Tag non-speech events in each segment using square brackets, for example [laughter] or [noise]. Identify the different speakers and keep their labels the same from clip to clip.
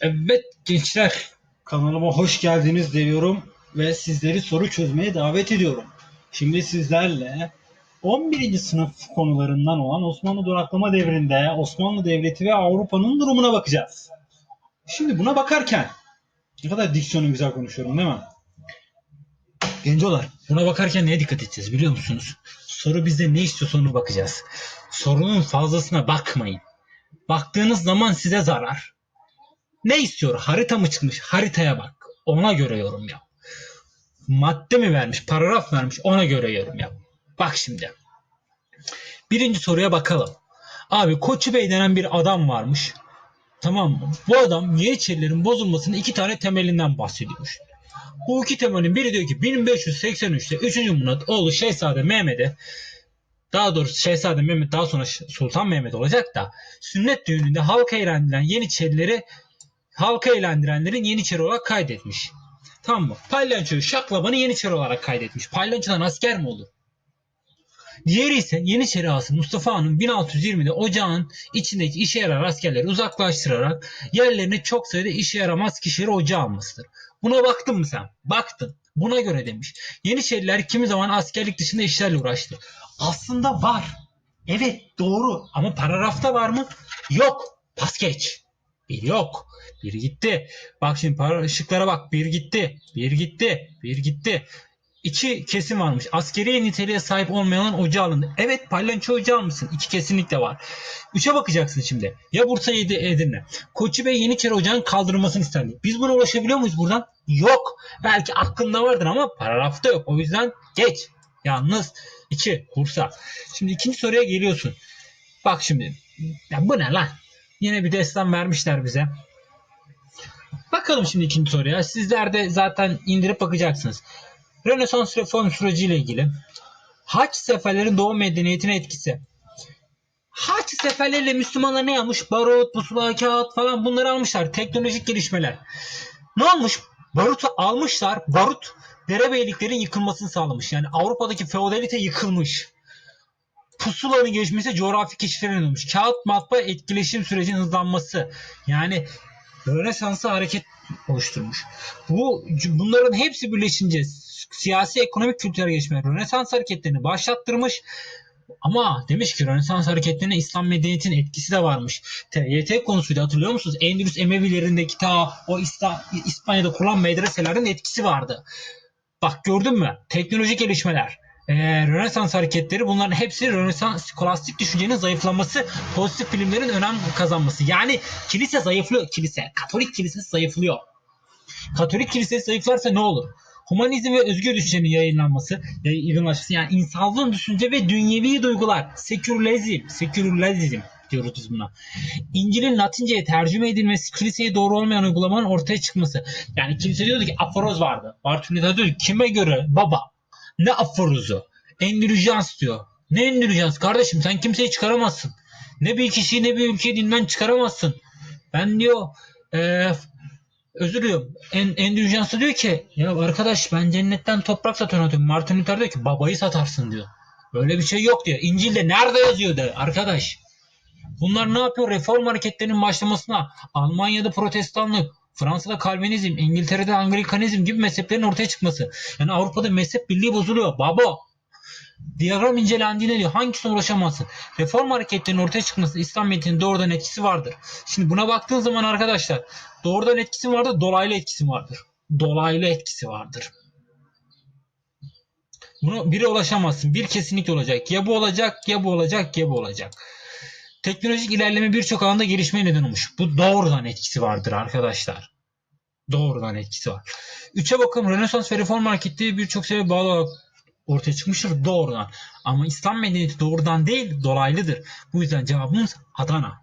Speaker 1: Evet gençler kanalıma hoş geldiniz diyorum ve sizleri soru çözmeye davet ediyorum. Şimdi sizlerle 11. sınıf konularından olan Osmanlı duraklama devrinde Osmanlı Devleti ve Avrupa'nın durumuna bakacağız. Şimdi buna bakarken ne kadar diksiyonu güzel konuşuyorum değil mi? Gencolar buna bakarken neye dikkat edeceğiz biliyor musunuz? Soru bizde ne istiyorsa ona bakacağız. Sorunun fazlasına bakmayın. Baktığınız zaman size zarar. Ne istiyor? Harita mı çıkmış? Haritaya bak. Ona göre yorum yap. Madde mi vermiş? Paragraf vermiş? Ona göre yorum yap. Bak şimdi. Birinci soruya bakalım. Abi Koçu Bey denen bir adam varmış. Tamam mı? Bu adam Yeniçerilerin bozulmasının iki tane temelinden bahsediyormuş. Bu iki temelin biri diyor ki 1583'te 3. Murat oğlu Şehzade Mehmet'e daha doğrusu Şehzade Mehmet daha sonra Sultan Mehmet olacak da sünnet düğününde halka eğlendiren Yeniçerileri halka eğlendirenlerin Yeniçeri olarak kaydetmiş. Tamam mı? Palyaçoyu Şaklaban'ı Yeniçeri olarak kaydetmiş. Palyaçodan asker mi olur? Diğeri ise Yeniçeri ağası Mustafa Han'ın 1620'de ocağın içindeki işe yarar askerleri uzaklaştırarak yerlerine çok sayıda işe yaramaz kişileri ocağa almasıdır. Buna baktın mı sen? Baktın. Buna göre demiş. Yeniçeriler kimi zaman askerlik dışında işlerle uğraştı. Aslında var. Evet doğru ama paragrafta var mı? Yok. Pas geç. Bir yok. Bir gitti. Bak şimdi para ışıklara bak. Bir gitti. Bir gitti. Bir gitti. İki kesim varmış. Askeri niteliğe sahip olmayan ocağı alındı. Evet palyaço ocağı almışsın. İki kesinlikle var. Üçe bakacaksın şimdi. Ya Bursa ya Edirne. Koçu Bey Yeniçeri ocağın kaldırılmasını istendi. Biz buna ulaşabiliyor muyuz buradan? Yok. Belki aklında vardır ama paragrafta yok. O yüzden geç. Yalnız 2 Bursa. Şimdi ikinci soruya geliyorsun. Bak şimdi. Ya bu ne lan? Yine bir destan vermişler bize. Bakalım şimdi ikinci soruya. Sizler de zaten indirip bakacaksınız. Rönesans reform süreciyle ilgili Haç seferlerin Doğu medeniyetine etkisi. Haç seferleriyle Müslümanlar ne yapmış? Barut, pusula, kağıt falan bunları almışlar. Teknolojik gelişmeler. Ne olmuş? Barutu almışlar. Barut derebeyliklerin yıkılmasını sağlamış. Yani Avrupa'daki feodalite yıkılmış. Pusulanın gelişmesi coğrafi keşiflerin olmuş. Kağıt matbaa etkileşim sürecinin hızlanması. Yani Rönesans'ı hareket oluşturmuş. Bu bunların hepsi birleşince siyasi, ekonomik, kültürel gelişmeler Rönesans hareketlerini başlattırmış. Ama demiş ki Rönesans hareketlerine İslam medeniyetinin etkisi de varmış. TYT konusuydu hatırlıyor musunuz? Endülüs Emevilerindeki ta o İsta, İspanya'da kurulan medreselerin etkisi vardı. Bak gördün mü? Teknolojik gelişmeler. Ee, Rönesans hareketleri bunların hepsi Rönesans skolastik düşüncenin zayıflaması, pozitif bilimlerin önem kazanması. Yani kilise zayıflıyor. Kilise, Katolik kilisesi zayıflıyor. Katolik kilisesi zayıflarsa ne olur? Humanizm ve özgür düşüncenin yayınlanması, yaygınlaşması yani insanlığın düşünce ve dünyevi duygular, sekülerizm, sekülerizm diyoruz biz buna. İncil'in Latince'ye tercüme edilmesi, kiliseye doğru olmayan uygulamanın ortaya çıkması. Yani kilise diyordu ki aforoz vardı. Bartolomeo diyor ki kime göre baba? Ne aforozu? Endülüjans diyor. Ne endülüjans kardeşim sen kimseyi çıkaramazsın. Ne bir kişiyi ne bir ülkeyi dinden çıkaramazsın. Ben diyor eee özür diliyorum. En, Endüljansı diyor ki ya arkadaş ben cennetten toprak satıyorum diyor. Martin Luther diyor ki babayı satarsın diyor. Böyle bir şey yok diyor. İncil'de nerede yazıyor diyor arkadaş. Bunlar ne yapıyor? Reform hareketlerinin başlamasına Almanya'da protestanlık, Fransa'da Kalvinizm, İngiltere'de Anglikanizm gibi mezheplerin ortaya çıkması. Yani Avrupa'da mezhep birliği bozuluyor. Baba Diyagram incelendiğinde diyor hangisine ulaşamazsın? Reform hareketlerinin ortaya çıkması İslam medeniyetinin doğrudan etkisi vardır. Şimdi buna baktığın zaman arkadaşlar doğrudan etkisi vardır, dolaylı etkisi vardır. Dolaylı etkisi vardır. Bunu biri ulaşamazsın. Bir kesinlikle olacak. Ya bu olacak, ya bu olacak, ya bu olacak. Teknolojik ilerleme birçok alanda gelişmeye neden olmuş. Bu doğrudan etkisi vardır arkadaşlar. Doğrudan etkisi var. Üçe bakın Rönesans ve Reform hareketleri birçok sebebe bağlı olarak ortaya çıkmıştır doğrudan. Ama İslam medeniyeti doğrudan değil dolaylıdır. Bu yüzden cevabımız Adana.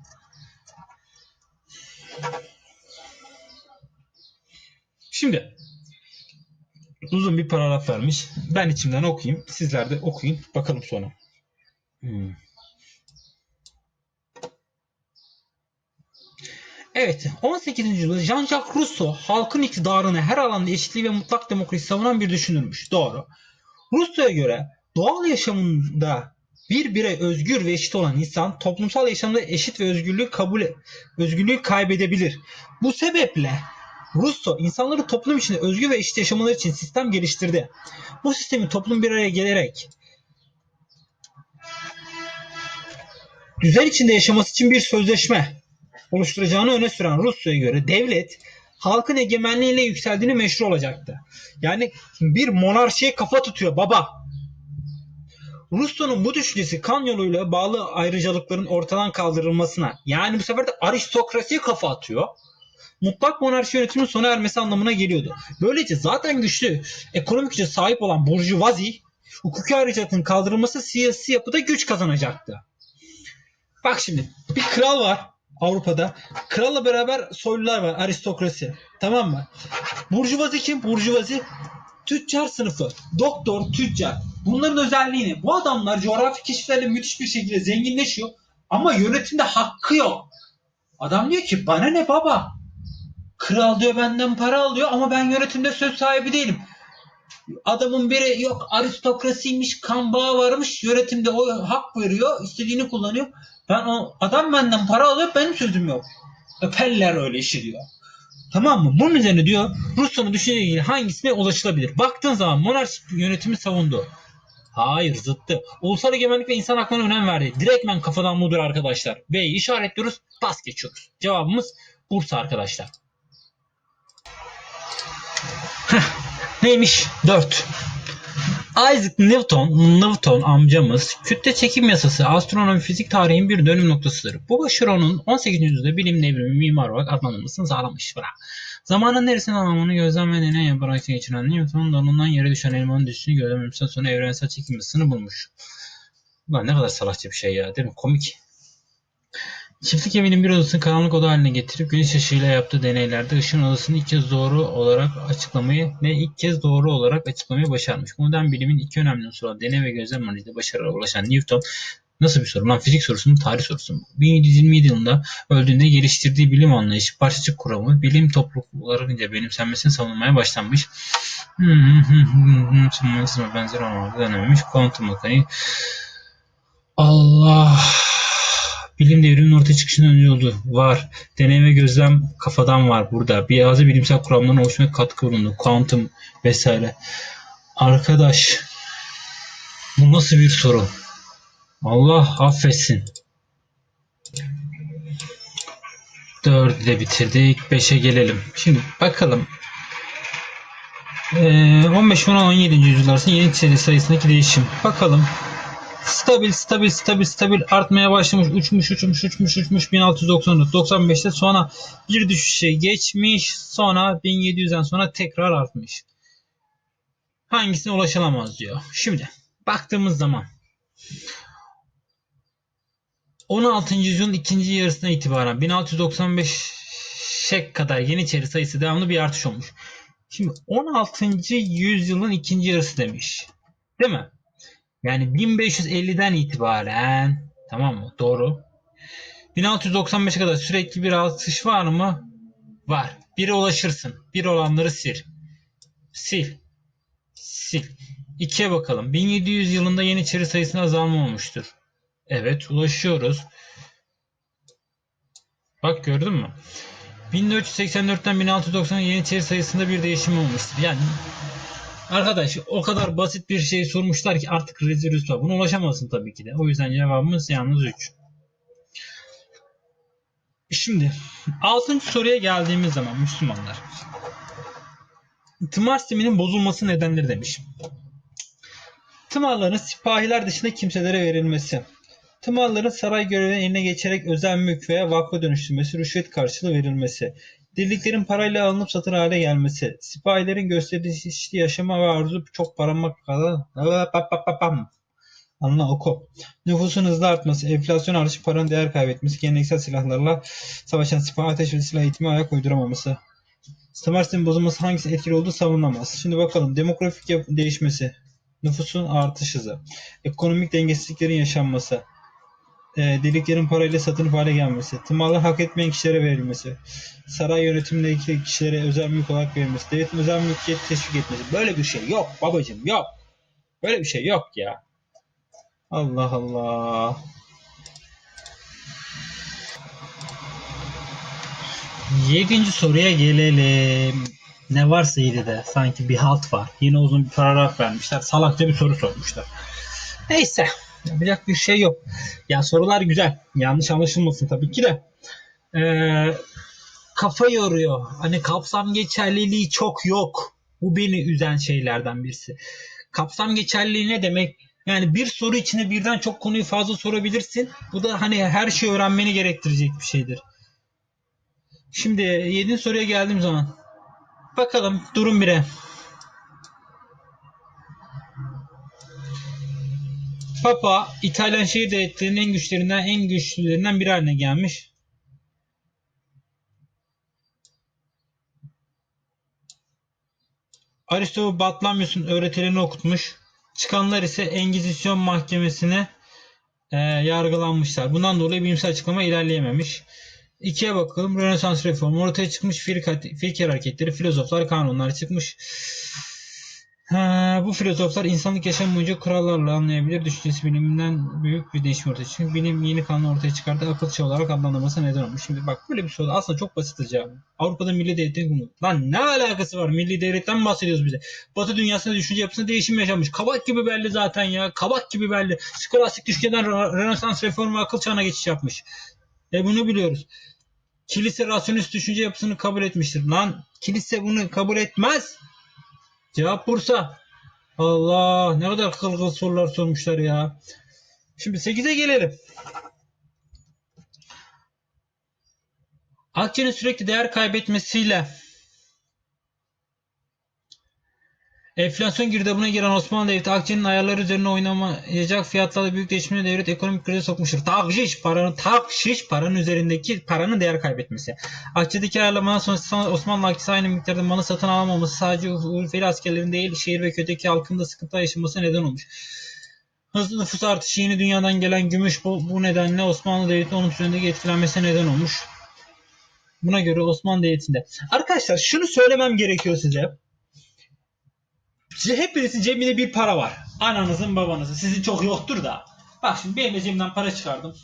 Speaker 1: Şimdi uzun bir paragraf vermiş. Ben içimden okuyayım. Sizler de okuyun. Bakalım sonra. Hmm. Evet, 18. yüzyılda Jean-Jacques Rousseau halkın iktidarını her alanda eşitliği ve mutlak demokrasi savunan bir düşünürmüş. Doğru. Rousseau'ya göre doğal yaşamında Bir birey özgür ve eşit olan insan toplumsal yaşamda eşit ve özgürlüğü kabul özgürlüğü kaybedebilir. Bu sebeple Russo insanları toplum içinde özgür ve eşit yaşamaları için sistem geliştirdi. Bu sistemi toplum bir araya gelerek düzen içinde yaşaması için bir sözleşme oluşturacağını öne süren Russo'ya göre devlet halkın egemenliğiyle yükseldiğini meşru olacaktı. Yani bir monarşiye kafa tutuyor baba. Russo'nun bu düşüncesi kan yoluyla bağlı ayrıcalıkların ortadan kaldırılmasına yani bu sefer de aristokrasiye kafa atıyor. Mutlak monarşi yönetiminin sona ermesi anlamına geliyordu. Böylece zaten güçlü ekonomik güce sahip olan burjuvazi hukuki ayrıcalıkların kaldırılması siyasi yapıda güç kazanacaktı. Bak şimdi bir kral var Avrupa'da. Kralla beraber soylular var. Aristokrasi. Tamam mı? Burjuvazi kim? Burjuvazi tüccar sınıfı. Doktor, tüccar. Bunların özelliği ne? Bu adamlar coğrafi keşiflerle müthiş bir şekilde zenginleşiyor. Ama yönetimde hakkı yok. Adam diyor ki bana ne baba? Kral diyor benden para alıyor ama ben yönetimde söz sahibi değilim. Adamın biri yok aristokrasiymiş, kan bağı varmış, yönetimde o hak veriyor, istediğini kullanıyor. Ben o adam benden para alıyor, benim sözüm yok. Öperler öyle işi diyor. Tamam mı? Bunun üzerine diyor Rusya'nın düşünceyle hangisine ulaşılabilir? Baktığın zaman monarşik yönetimi savundu. Hayır zıttı. Ulusal egemenlik ve insan haklarına önem verdi. Direktmen kafadan budur arkadaşlar. B'yi işaretliyoruz, pas geçiyoruz. Cevabımız Bursa arkadaşlar. Heh, neymiş? 4. Isaac Newton, Newton amcamız kütle çekim yasası astronomi fizik tarihin bir dönüm noktasıdır. Bu başarı onun 18. yüzyılda bilim devrimi mimar olarak adlandırılmasını sağlamış. Bırak. Zamanın neresinin anlamını gözlem ve deney yaparak geçiren Newton dalından yere düşen elmanın düşüşünü gözlemlemesinden sonra evrensel çekim yasasını bulmuş. Ulan ne kadar salakça bir şey ya değil mi? Komik. Çiftlik evinin bir odasını karanlık oda haline getirip güneş ışığıyla yaptığı deneylerde ışığın odasını ilk kez doğru olarak açıklamayı ve ilk kez doğru olarak açıklamayı başarmış. Modern bilimin iki önemli unsuru deney ve gözlem analiziyle başarıya ulaşan Newton Nasıl bir soru lan? Fizik sorusu mu? Tarih sorusu mu? 1727 yılında öldüğünde geliştirdiği bilim anlayışı, parçacık kuramı, bilim topluluklarınca benimsenmesini savunmaya başlanmış. [laughs] Simbolizme benzer olmaları denememiş. Kuantum mekaniği. Allah! Bilim devriminin ortaya çıkışının önce oldu. Var. Deney ve gözlem kafadan var burada. Bir bazı bilimsel kuramların oluşumuna katkı bulundu. Kuantum vesaire. Arkadaş bu nasıl bir soru? Allah affetsin. Dördü de bitirdik. Beşe gelelim. Şimdi bakalım. Ee, 15 ve 17. yüzyıllar arasında yeni seri sayısındaki değişim. Bakalım. Stabil, stabil, stabil, stabil artmaya başlamış. Uçmuş, uçmuş, uçmuş, uçmuş. 1694, 95'te sonra bir düşüşe geçmiş. Sonra 1700'den sonra tekrar artmış. Hangisine ulaşılamaz diyor. Şimdi baktığımız zaman 16. yüzyılın ikinci yarısına itibaren 1695'e kadar Yeniçeri sayısı devamlı bir artış olmuş. Şimdi 16. yüzyılın ikinci yarısı demiş. Değil mi? Yani 1550'den itibaren tamam mı? Doğru. 1695'e kadar sürekli bir artış var mı? Var. Bire ulaşırsın. Bir olanları sil. Sil. Sil. 2'ye bakalım. 1700 yılında Yeniçeri sayısına azalma olmuştur. Evet ulaşıyoruz. Bak gördün mü? 1484'ten 1690'a Yeniçeri sayısında bir değişim olmuştur. Yani arkadaş o kadar basit bir şey sormuşlar ki artık rezil rüsva. Buna ulaşamazsın tabii ki de. O yüzden cevabımız yalnız 3. Şimdi 6. soruya geldiğimiz zaman Müslümanlar. Tımar sisteminin bozulması nedenleri demiş. Tımarların sipahiler dışında kimselere verilmesi. Tımarların saray görevini eline geçerek özel mülk veya vakfa dönüştürmesi, rüşvet karşılığı verilmesi, dirliklerin parayla alınıp satın hale gelmesi, sipahilerin gösterdiği çeşitli yaşama ve arzu çok paramak kadar Anla oku. Nüfusun hızlı artması, enflasyon artışı, paranın değer kaybetmesi, geleneksel silahlarla savaşan sipahi ateş ve silah eğitimi ayak uyduramaması. Sistemin bozulması hangisi etkili olduğu savunamaz. Şimdi bakalım. Demografik değişmesi, nüfusun artış hızı, ekonomik dengesizliklerin yaşanması, e, deliklerin parayla satılıp hale gelmesi, tımarlar hak etmeyen kişilere verilmesi, saray yönetimindeki kişilere özel mülk olarak verilmesi, devletin özel mülkiyet teşvik etmesi. Böyle bir şey yok babacım yok. Böyle bir şey yok ya. Allah Allah. Yedinci soruya gelelim. Ne varsa yedide sanki bir halt var. Yine uzun bir paragraf vermişler. Salakça bir soru sormuşlar. Neyse. Yapacak bir şey yok. Ya sorular güzel. Yanlış anlaşılmasın tabii ki de. Ee, kafa yoruyor. Hani kapsam geçerliliği çok yok. Bu beni üzen şeylerden birisi. Kapsam geçerliliği ne demek? Yani bir soru içine birden çok konuyu fazla sorabilirsin. Bu da hani her şeyi öğrenmeni gerektirecek bir şeydir. Şimdi 7. soruya geldiğim zaman. Bakalım durum 1'e. Papa İtalyan şehir devletlerinin en güçlerinden en güçlülerinden biri haline gelmiş. Aristo Batlamyus'un öğretilerini okutmuş. Çıkanlar ise Engizisyon mahkemesine e, yargılanmışlar. Bundan dolayı bilimsel açıklama ilerleyememiş. İkiye bakalım. Rönesans reformu ortaya çıkmış. Fikir, fikir hareketleri, filozoflar, kanunlar çıkmış. Ha, bu filozoflar insanlık yaşam boyunca kurallarla anlayabilir. Düşüncesi biliminden büyük bir değişim ortaya çıkıyor. Bilim yeni kanun ortaya çıkardı. Akıl çağı olarak adlandırılması neden olmuş. Şimdi bak böyle bir soru aslında çok basit cevabı. Avrupa'da milli devletin kurumu. Lan ne alakası var? Milli devletten bahsediyoruz bize. Batı dünyasında düşünce yapısında değişim yaşanmış. Kabak gibi belli zaten ya. Kabak gibi belli. Skolastik düşünceden Rönesans reformu akıl çağına geçiş yapmış. E bunu biliyoruz. Kilise rasyonist düşünce yapısını kabul etmiştir. Lan kilise bunu kabul etmez. Cevap Bursa. Allah ne kadar kılgın sorular sormuşlar ya. Şimdi 8'e gelelim. Akçenin sürekli değer kaybetmesiyle enflasyon girdabına giren Osmanlı Devleti akçenin ayarları üzerine oynamayacak fiyatlarla büyük değişimine devlet ekonomik krize sokmuştur. Takşiş paranın takşiş paranın üzerindeki paranın değer kaybetmesi. Akçedeki ayarlamadan sonra Osmanlı akçesi aynı miktarda malı satın alamaması sadece Urfeli askerlerin değil şehir ve köydeki halkın da sıkıntı yaşaması neden olmuş. Hızlı nüfus artışı yeni dünyadan gelen gümüş bu, bu nedenle Osmanlı Devleti'nin onun üzerindeki etkilenmesine neden olmuş. Buna göre Osmanlı Devleti'nde. Arkadaşlar şunu söylemem gerekiyor size. Hepinizin cebinde bir para var. Ananızın babanızın. Sizin çok yoktur da. Bak şimdi benim de cebimden para çıkardım.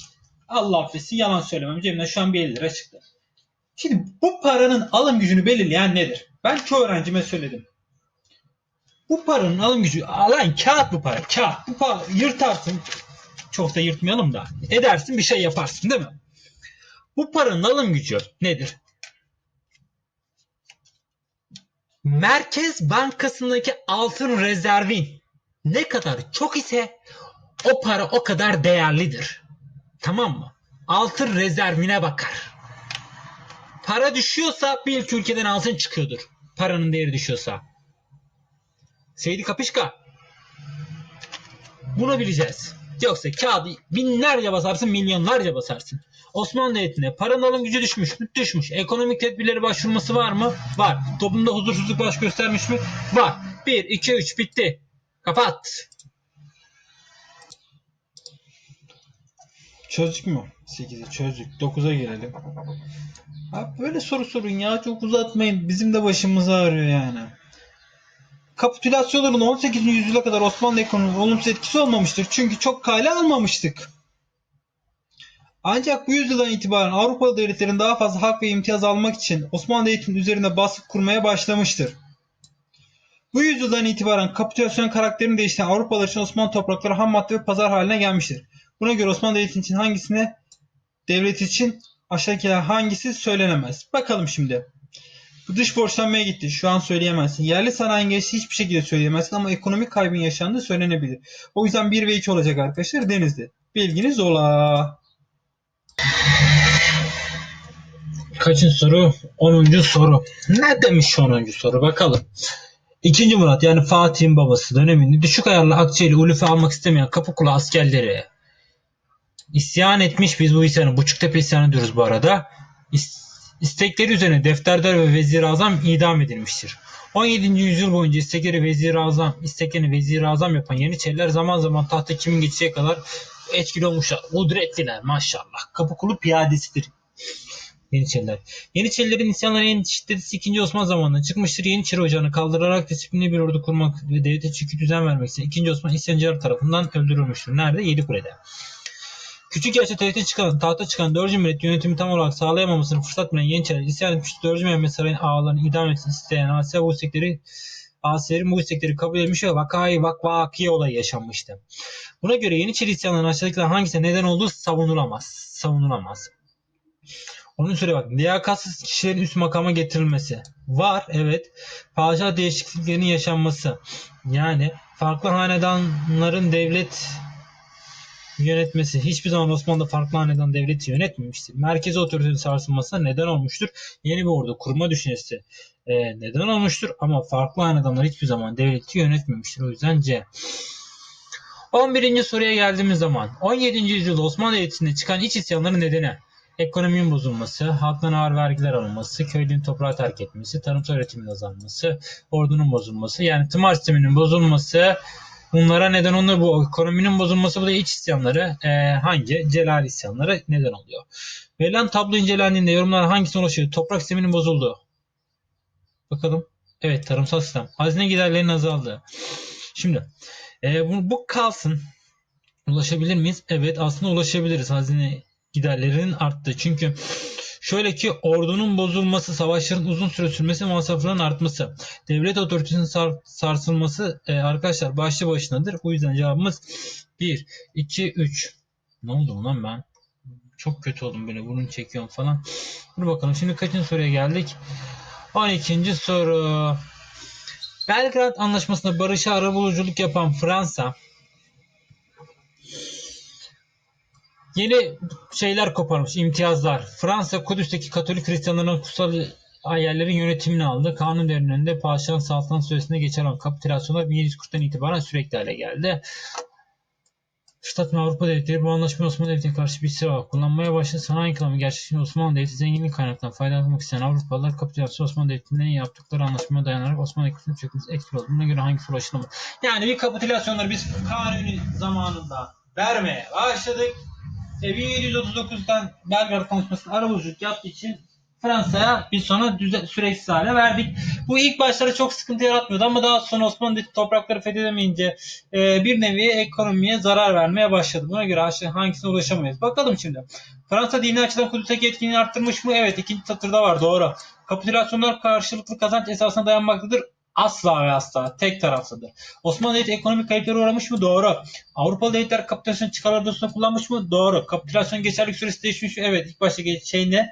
Speaker 1: Allah affetsin yalan söylemem. Cebimden şu an bir 50 lira çıktı. Şimdi bu paranın alım gücünü belirleyen nedir? Ben çoğu öğrencime söyledim. Bu paranın alım gücü alan kağıt bu para. Kağıt. Bu para yırtarsın. Çok da yırtmayalım da. Edersin bir şey yaparsın değil mi? Bu paranın alım gücü nedir? Merkez Bankası'ndaki altın rezervin ne kadar çok ise o para o kadar değerlidir. Tamam mı? Altın rezervine bakar. Para düşüyorsa bir ülke ülkeden altın çıkıyordur. Paranın değeri düşüyorsa. Seydi Kapışka. Bunu bileceğiz. Yoksa kağıdı binlerce basarsın, milyonlarca basarsın. Osmanlı Devleti'ne paranın alım gücü düşmüş mü? Düşmüş. Ekonomik tedbirleri başvurması var mı? Var. Toplumda huzursuzluk baş göstermiş mi? Var. 1, 2, 3 bitti. Kapat. Çözdük mü? 8'i çözdük. 9'a gelelim. Abi böyle soru sorun ya. Çok uzatmayın. Bizim de başımız ağrıyor yani. Kapitülasyonların 18. yüzyıla kadar Osmanlı ekonomisi olumsuz etkisi olmamıştır. Çünkü çok kale almamıştık. Ancak bu yüzyıldan itibaren Avrupalı devletlerin daha fazla hak ve imtiyaz almak için Osmanlı Devleti'nin üzerine baskı kurmaya başlamıştır. Bu yüzyıldan itibaren kapitülasyon karakterini değiştiren Avrupalılar için Osmanlı toprakları ham madde ve pazar haline gelmiştir. Buna göre Osmanlı Devleti için hangisine devlet için aşağıdakiler hangisi söylenemez. Bakalım şimdi. Dış borçlanmaya gitti. Şu an söyleyemezsin. Yerli sanayinin geçtiği hiçbir şekilde söyleyemezsin ama ekonomik kaybın yaşandığı söylenebilir. O yüzden 1 ve 2 olacak arkadaşlar Denizli. Bilginiz ola. Kaçıncı soru? 10. soru. Ne demiş 10. soru bakalım. İkinci Murat yani Fatih'in babası döneminde düşük ayarlı Akçeli Ulufe almak istemeyen Kapıkulu askerleri isyan etmiş. Biz bu isyanı Buçuktepe isyanı diyoruz bu arada. İs- istekleri üzerine defterdar ve vezir azam idam edilmiştir. 17. yüzyıl boyunca istekleri vezir azam, isteklerini vezir azam yapan Yeniçeriler zaman zaman tahta kimin geçeceği kadar etkili olmuşlar. Kudretliler maşallah. Kapıkulu piyadesidir. Yeniçeriler. Yeniçerilerin isyanları en şiddetlisi 2. Osman zamanında çıkmıştır. Yeniçeri ocağını kaldırarak disiplinli bir ordu kurmak ve devlete çeki düzen vermek için 2. Osman isyancılar tarafından öldürülmüştür. Nerede? Yedikule'de. Küçük yaşta tahta çıkan, tahta çıkan 4. Mehmet yönetimi tam olarak sağlayamamasını fırsat bilen Yeniçeriler isyan etmiş 4. Mehmet Sarayı'nın ağalarını idam etsin isteyen Asya bu istekleri Asilerin bu istekleri kabul etmiş ve vakayı vak vaki olayı yaşanmıştı. Buna göre Yeniçeri isyanlarının aşağıdakilerden hangisi neden olduğu savunulamaz. Savunulamaz. Onun süre bak. Liyakatsız kişilerin üst makama getirilmesi. Var evet. Padişah değişikliklerinin yaşanması. Yani farklı hanedanların devlet yönetmesi. Hiçbir zaman Osmanlı farklı hanedan devleti yönetmemiştir. Merkezi otoritenin sarsılmasına neden olmuştur. Yeni bir ordu kurma düşüncesi e, neden olmuştur. Ama farklı hanedanlar hiçbir zaman devleti yönetmemiştir. O yüzden C. 11. soruya geldiğimiz zaman 17. yüzyılda Osmanlı Devleti'nde çıkan iç isyanların nedeni ekonominin bozulması, halktan ağır vergiler alınması, köylünün toprağı terk etmesi, tarımsal üretimin azalması, ordunun bozulması, yani tımar sisteminin bozulması, bunlara neden oluyor bu ekonominin bozulması bu da iç isyanları e, hangi celal isyanları neden oluyor. Verilen tablo incelendiğinde yorumlar hangisine ulaşıyor? Toprak sisteminin bozulduğu. Bakalım. Evet tarımsal sistem. Hazine giderlerinin azaldığı. Şimdi e, bu, bu kalsın. Ulaşabilir miyiz? Evet aslında ulaşabiliriz. Hazine giderlerinin arttı. Çünkü şöyle ki ordunun bozulması, savaşların uzun süre sürmesi, masrafların artması, devlet otoritesinin sar, sarsılması e, arkadaşlar başlı başınadır. O yüzden cevabımız 1, 2, 3. Ne oldu lan ben? Çok kötü oldum böyle burun çekiyorum falan. Dur bakalım şimdi kaçıncı soruya geldik? 12. soru. Belgrad Anlaşması'nda barışa arabuluculuk yapan Fransa yeni şeyler koparmış, imtiyazlar. Fransa Kudüs'teki Katolik Hristiyanların kutsal yerlerin yönetimini aldı. Kanun önünde padişahın saltanat süresinde geçen olan kapitülasyonlar 1740'tan itibaren sürekli hale geldi. Fırsat Avrupa devletleri bu anlaşmayı Osmanlı Devleti'ne karşı bir silah kullanmaya başladı. Sanayi inkılabı gerçekleşince Osmanlı Devleti zenginlik kaynaklarından faydalanmak isteyen Avrupalılar kapitülasyon Osmanlı Devleti'nden yaptıkları anlaşmaya dayanarak Osmanlı Devleti'nin çökmesi eksik oldu. Buna göre hangisi ulaşılamaz? Yani bir kapitülasyonları biz Kanuni zamanında vermeye başladık. E, 1739'dan Belgrad Konuşması'nın arabuluculuk yaptığı için Fransa'ya bir sonra düze, süreksiz hale verdik. Bu ilk başlarda çok sıkıntı yaratmıyordu ama daha sonra Osmanlı toprakları fethedemeyince e, bir nevi ekonomiye zarar vermeye başladı. Buna göre hangisine ulaşamayız. Bakalım şimdi. Fransa dini açıdan Kudüs'teki etkinliğini arttırmış mı? Evet ikinci satırda var doğru. Kapitülasyonlar karşılıklı kazanç esasına dayanmaktadır. Asla ve asla tek taraflıdır. Osmanlı Devleti ekonomik kayıplara uğramış mı? Doğru. Avrupalı devletler kapitülasyon çıkarlar dostunu kullanmış mı? Doğru. Kapitülasyon geçerlik süresi değişmiş mi? Evet. İlk başta şey ne?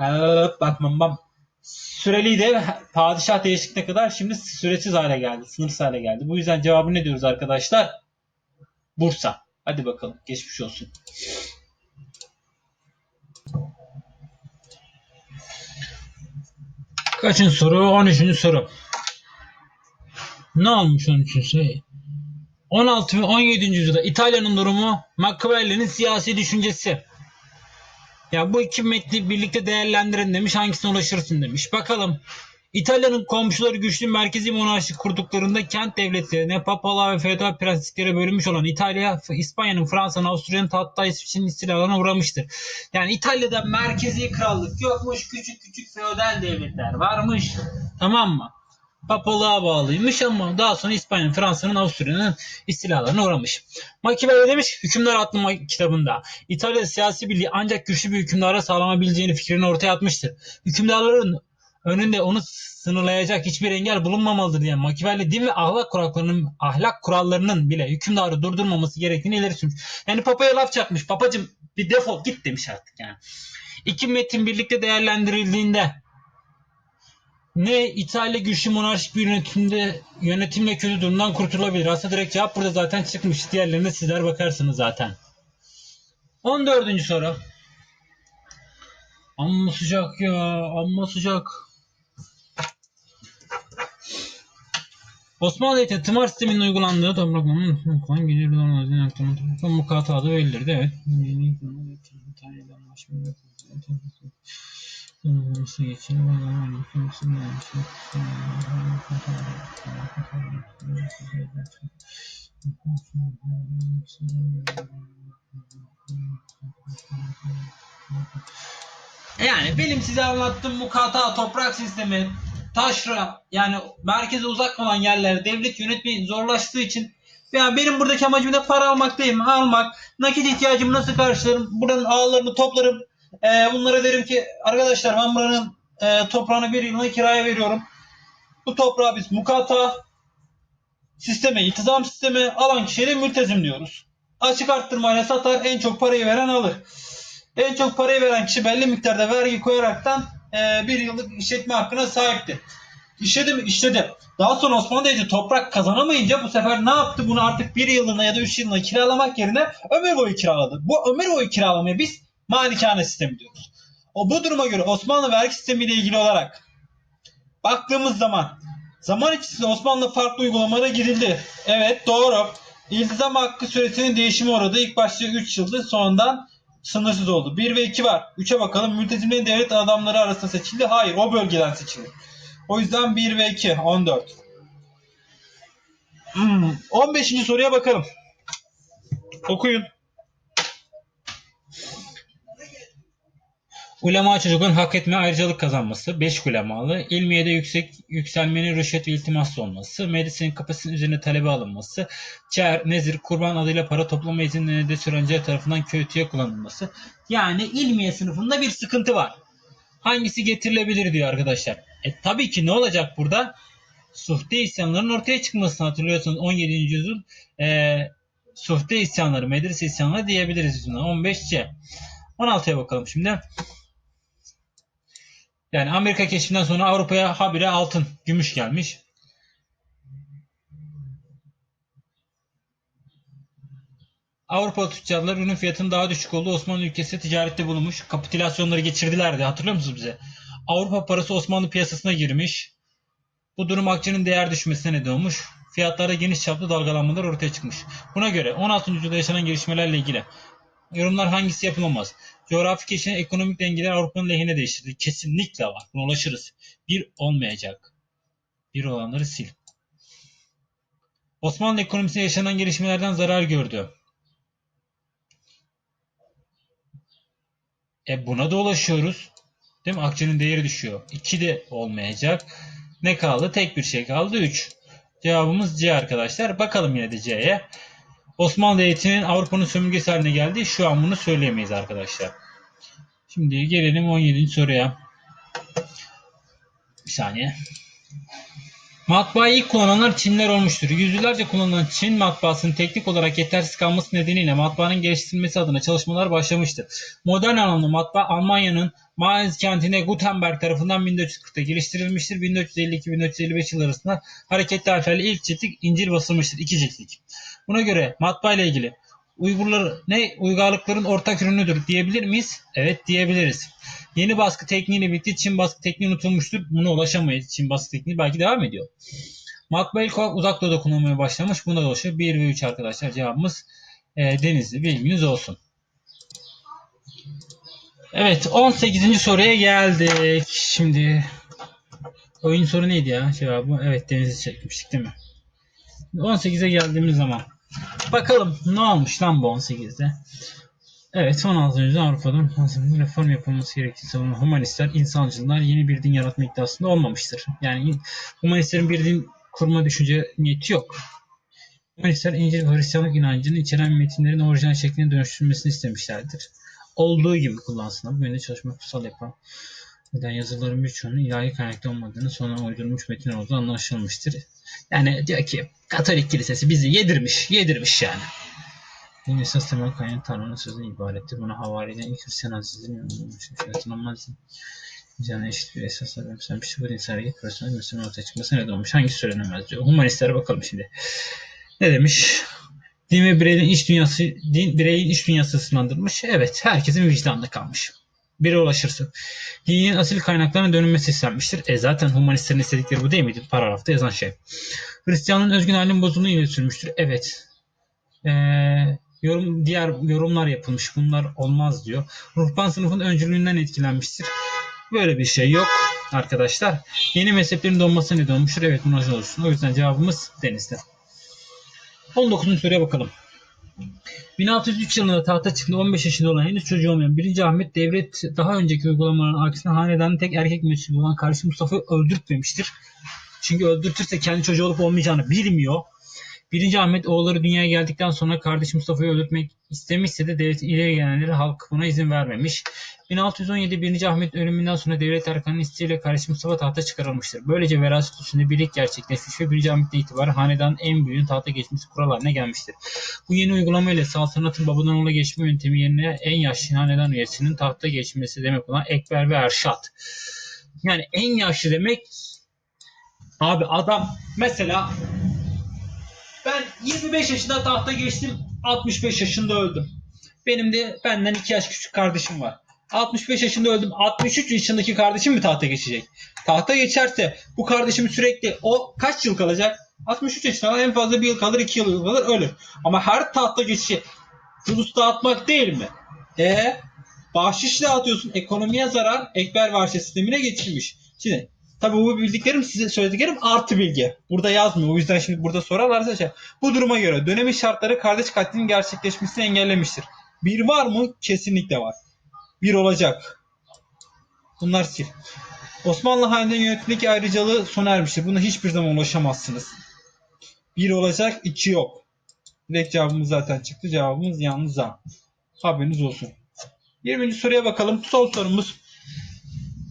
Speaker 1: Evet, bak bak bak. Süreliydi. Padişah değişikliğine kadar şimdi süresiz hale geldi. Sınırsız hale geldi. Bu yüzden cevabı ne diyoruz arkadaşlar? Bursa. Hadi bakalım. Geçmiş olsun. Kaçıncı soru? 13. soru. Ne olmuş 13. soru? 16 ve 17. yüzyılda İtalya'nın durumu Machiavelli'nin siyasi düşüncesi. Ya bu iki metni birlikte değerlendirin demiş. Hangisine ulaşırsın demiş. Bakalım. İtalya'nın komşuları güçlü merkezi monarşi kurduklarında kent devletlerine, papalığa ve feodal prensliklere bölünmüş olan İtalya, İspanya'nın, Fransa'nın, Avusturya'nın hatta İsviçre'nin istilalarına uğramıştır. Yani İtalya'da merkezi krallık yokmuş, küçük küçük feodal devletler varmış. Tamam mı? Papalığa bağlıymış ama daha sonra İspanya, Fransa'nın, Avusturya'nın istilalarına uğramış. Machiavelli demiş hükümdar adlı kitabında İtalya siyasi birliği ancak güçlü bir hükümdara sağlanabileceğini fikrini ortaya atmıştır. Hükümdarların önünde onu sınırlayacak hiçbir engel bulunmamalıdır diyen Machiavelli din ve ahlak kurallarının ahlak kurallarının bile hükümdarı durdurmaması gerektiğini ileri sürmüş. Yani papaya laf çakmış. Papacım bir defol git demiş artık yani. İki metin birlikte değerlendirildiğinde ne İtalya güçlü monarşik bir yönetimde yönetimle kötü durumdan kurtulabilir? Aslında direkt cevap burada zaten çıkmış. Diğerlerine sizler bakarsınız zaten. 14. soru. Amma sıcak ya. Amma sıcak. Osmanlı Devleti'nde tımar sisteminin uygulandığı toprakların falan gelir bir mukata adı verilirdi. Evet. Ülkemizin yanlışlık Yani benim size anlattığım mukata, toprak sistemi, taşra yani merkeze uzak olan yerler devlet yönetmeyi zorlaştığı için yani benim buradaki amacım da para almak değil mi? Almak. Nakit ihtiyacımı nasıl karşılarım? Buranın ağlarını toplarım. Ee, bunlara derim ki arkadaşlar ben buranın e, toprağını bir yılına kiraya veriyorum. Bu toprağı biz mukata sisteme, iltizam sistemi alan kişiye mültezim diyoruz. Açık arttırmayla satar en çok parayı veren alır. En çok parayı veren kişi belli miktarda vergi koyaraktan e, bir yıllık işletme hakkına sahiptir. İşledi mi? İşledi. Daha sonra Osmanlı Devleti toprak kazanamayınca bu sefer ne yaptı? Bunu artık bir yıllığına ya da üç yıllığına kiralamak yerine ömür boyu kiraladı. Bu ömür boyu kiralamaya biz malikane sistemi diyoruz. O bu duruma göre Osmanlı vergi sistemiyle ilgili olarak baktığımız zaman zaman içerisinde Osmanlı farklı uygulamalara gidildi. Evet doğru. İltizam hakkı süresinin değişimi uğradı. İlk başta 3 yıldı sonradan sınırsız oldu. 1 ve 2 var. 3'e bakalım. Mültezimlerin devlet adamları arasında seçildi. Hayır o bölgeden seçildi. O yüzden 1 ve 2 14. Hmm, 15. soruya bakalım. Okuyun. Ulema çocukların hak etme ayrıcalık kazanması, 5 ulemalı, ilmiyede yüksek yükselmenin rüşvet ve iltimas olması, medisinin kapasitesinin üzerine talebe alınması, çer, nezir, kurban adıyla para toplama izinlerine de sürenceler tarafından kötüye kullanılması. Yani ilmiye sınıfında bir sıkıntı var. Hangisi getirilebilir diyor arkadaşlar. E tabii ki ne olacak burada? Suhte isyanların ortaya çıkmasını hatırlıyorsanız 17. yüzyıl e, suhte isyanları, medrese isyanları diyebiliriz. buna. 15C. 16'ya bakalım şimdi. Yani Amerika keşfinden sonra Avrupa'ya habire altın, gümüş gelmiş. Avrupa tüccarlar ürün fiyatının daha düşük olduğu Osmanlı ülkesi ticarette bulunmuş. Kapitülasyonları geçirdilerdi. Hatırlıyor musunuz bize? Avrupa parası Osmanlı piyasasına girmiş. Bu durum akçenin değer düşmesine neden olmuş. Fiyatlarda geniş çaplı dalgalanmalar ortaya çıkmış. Buna göre 16. yüzyılda yaşanan gelişmelerle ilgili yorumlar hangisi yapılamaz? Coğrafi keşifin ekonomik dengeler Avrupa'nın lehine değiştirdi. Kesinlikle var. Buna ulaşırız. Bir olmayacak. Bir olanları sil. Osmanlı ekonomisinde yaşanan gelişmelerden zarar gördü. E buna da ulaşıyoruz. Değil mi? Akçenin değeri düşüyor. 2 de olmayacak. Ne kaldı? Tek bir şey kaldı. 3. Cevabımız C arkadaşlar. Bakalım yine de C'ye. Osmanlı Devleti'nin Avrupa'nın sömürgesi haline geldi. Şu an bunu söyleyemeyiz arkadaşlar. Şimdi gelelim 17. soruya. Bir saniye. Matbaayı ilk kullananlar Çinler olmuştur. Yüzyıllarca kullanılan Çin matbaasının teknik olarak yetersiz kalması nedeniyle matbaanın geliştirilmesi adına çalışmalar başlamıştır. Modern anlamda matbaa Almanya'nın Mainz kentine Gutenberg tarafından 1440'ta geliştirilmiştir. 1452-1455 yılları arasında hareketli harflerle ilk ciltlik İncil basılmıştır. İki ciltlik. Buna göre matbaa ile ilgili Uygurlar ne uygarlıkların ortak ürünüdür diyebilir miyiz? Evet diyebiliriz. Yeni baskı tekniğiyle birlikte Çin baskı tekniği unutulmuştur. Buna ulaşamayız. Çin baskı tekniği belki devam ediyor. Matbaa ilk olarak uzak doğuda kullanılmaya başlamış. Buna da ulaşıyor. 1 ve 3 arkadaşlar cevabımız e, Denizli. Bilginiz olsun. Evet 18. soruya geldik. Şimdi oyun soru neydi ya cevabı? Evet Denizli çekmiştik değil mi? 18'e geldiğimiz zaman bakalım ne olmuş lan bu 18'de? Evet 16. yüzyılda Avrupa'da reform yapılması gerektiği savunan humanistler, insancılar yeni bir din yaratma iddiasında olmamıştır. Yani humanistlerin bir din kurma düşünce niyeti yok. Humanistler İncil Hristiyanlık inancını içeren metinlerin orijinal şekline dönüştürülmesini istemişlerdir. Olduğu gibi kullansınlar. Bu yönde çalışma kutsal yapan neden yazıların birçoğunun ilahi kaynakta olmadığını sonra uydurulmuş metin olduğu anlaşılmıştır. Yani diyor ki Katolik kilisesi bizi yedirmiş, yedirmiş yani. Din esas temel kaynağı Tanrı'nın sözüne ibarettir. Buna havariden ilk Hristiyan azizliğini yorumlamış. Yaratılmaz Canı eşit bir esasla benimsenmiş. Bu dinsel hareket personel Müslüman ortaya çıkmasına neden olmuş. Hangisi söylenemez diyor. Humanistlere bakalım şimdi. Ne demiş? Din ve bireyin iç dünyası, din bireyin iç dünyası sınandırmış. Evet, herkesin vicdanında kalmış. Biri ulaşırsın. Dinin asil kaynaklarına dönülmesi istenmiştir. E zaten humanistlerin istedikleri bu değil miydi? Paragrafta yazan şey. Hristiyanlığın özgün halinin bozulduğunu ileri sürmüştür. Evet. Ee, yorum, diğer yorumlar yapılmış. Bunlar olmaz diyor. Ruhban sınıfın öncülüğünden etkilenmiştir. Böyle bir şey yok arkadaşlar. Yeni mezheplerin doğması neden olmuştur? Evet bunlar olsun. O yüzden cevabımız denizde. 19. soruya bakalım. 1603 yılında tahta çıktığında 15 yaşında olan henüz çocuğu olmayan 1. Ahmet devlet daha önceki uygulamaların aksine hanedanın tek erkek mensubu olan kardeşi Mustafa'yı öldürtmemiştir. Çünkü öldürtürse kendi çocuğu olup olmayacağını bilmiyor. 1. Ahmet oğulları dünyaya geldikten sonra kardeşi Mustafa'yı öldürtmek istemişse de devletin ileri gelenleri halk buna izin vermemiş. 1617 1. Ahmet ölümünden sonra devlet erkanının isteğiyle kardeşi Mustafa tahta çıkarılmıştır. Böylece veraset usulünde birlik gerçekleşmiş ve 1. Ahmet'ten itibaren hanedanın en büyüğün tahta geçmesi kural haline gelmiştir. Bu yeni uygulama ile saltanatın babadan oğula geçme yöntemi yerine en yaşlı hanedan üyesinin tahta geçmesi demek olan Ekber ve Erşat. Yani en yaşlı demek abi adam mesela ben 25 yaşında tahta geçtim 65 yaşında öldüm. Benim de benden 2 yaş küçük kardeşim var. 65 yaşında öldüm. 63 yaşındaki kardeşim mi tahta geçecek? Tahta geçerse bu kardeşim sürekli o kaç yıl kalacak? 63 yaşında en fazla bir yıl kalır, iki yıl kalır, ölür. Ama her tahta geçişi fulus dağıtmak değil mi? E bahşiş dağıtıyorsun. Ekonomiye zarar. Ekber varşe sistemine geçilmiş. Şimdi tabii bu bildiklerim size söylediklerim artı bilgi. Burada yazmıyor. O yüzden şimdi burada sorarlarsa şey. Bu duruma göre dönemin şartları kardeş katlinin gerçekleşmesini engellemiştir. Bir var mı? Kesinlikle var. Bir olacak. Bunlar sil. Osmanlı Hanedanı yönetimindeki ayrıcalığı sona ermiştir. Buna hiçbir zaman ulaşamazsınız. Bir olacak, iki yok. Direkt cevabımız zaten çıktı. Cevabımız yalnız A. Haberiniz olsun. 20. soruya bakalım. Son sorumuz.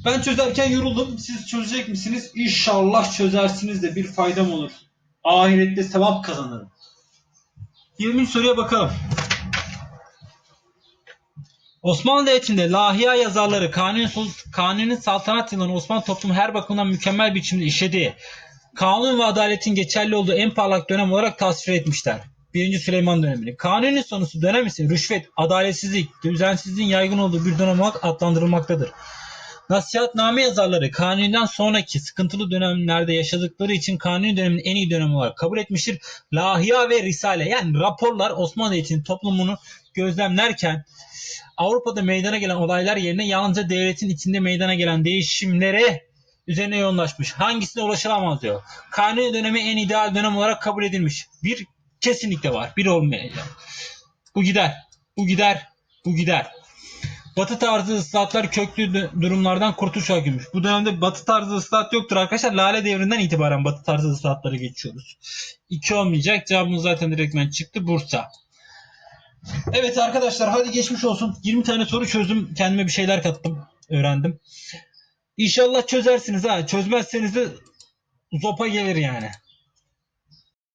Speaker 1: Ben çözerken yoruldum. Siz çözecek misiniz? İnşallah çözersiniz de bir faydam olur. Ahirette sevap kazanırım. 20. soruya bakalım. Osmanlı Devleti'nde lahiya yazarları Kanuni, Kanuni Saltanat yılını Osmanlı toplumu her bakımdan mükemmel biçimde işlediği, kanun ve adaletin geçerli olduğu en parlak dönem olarak tasvir etmişler. 1. Süleyman dönemini. Kanuni sonrası dönem ise rüşvet, adaletsizlik, düzensizliğin yaygın olduğu bir dönem olarak adlandırılmaktadır. Nasihatname yazarları Kanuni'den sonraki sıkıntılı dönemlerde yaşadıkları için Kanuni döneminin en iyi dönemi olarak kabul etmiştir. Lahiya ve Risale yani raporlar Osmanlı Devleti'nin toplumunu gözlemlerken Avrupa'da meydana gelen olaylar yerine yalnızca devletin içinde meydana gelen değişimlere üzerine yoğunlaşmış. Hangisine ulaşılamaz diyor. Kanuni dönemi en ideal dönem olarak kabul edilmiş. Bir kesinlikle var. Bir olmayacak. Bu gider. Bu gider. Bu gider. Batı tarzı ıslahatlar köklü durumlardan kurtuluş hakimmiş. Bu dönemde batı tarzı ıslahat yoktur arkadaşlar. Lale devrinden itibaren batı tarzı ıslahatları geçiyoruz. İki olmayacak. Cevabımız zaten direktmen çıktı. Bursa. Evet arkadaşlar hadi geçmiş olsun. 20 tane soru çözdüm. Kendime bir şeyler kattım. Öğrendim. İnşallah çözersiniz ha. Çözmezseniz de zopa gelir yani.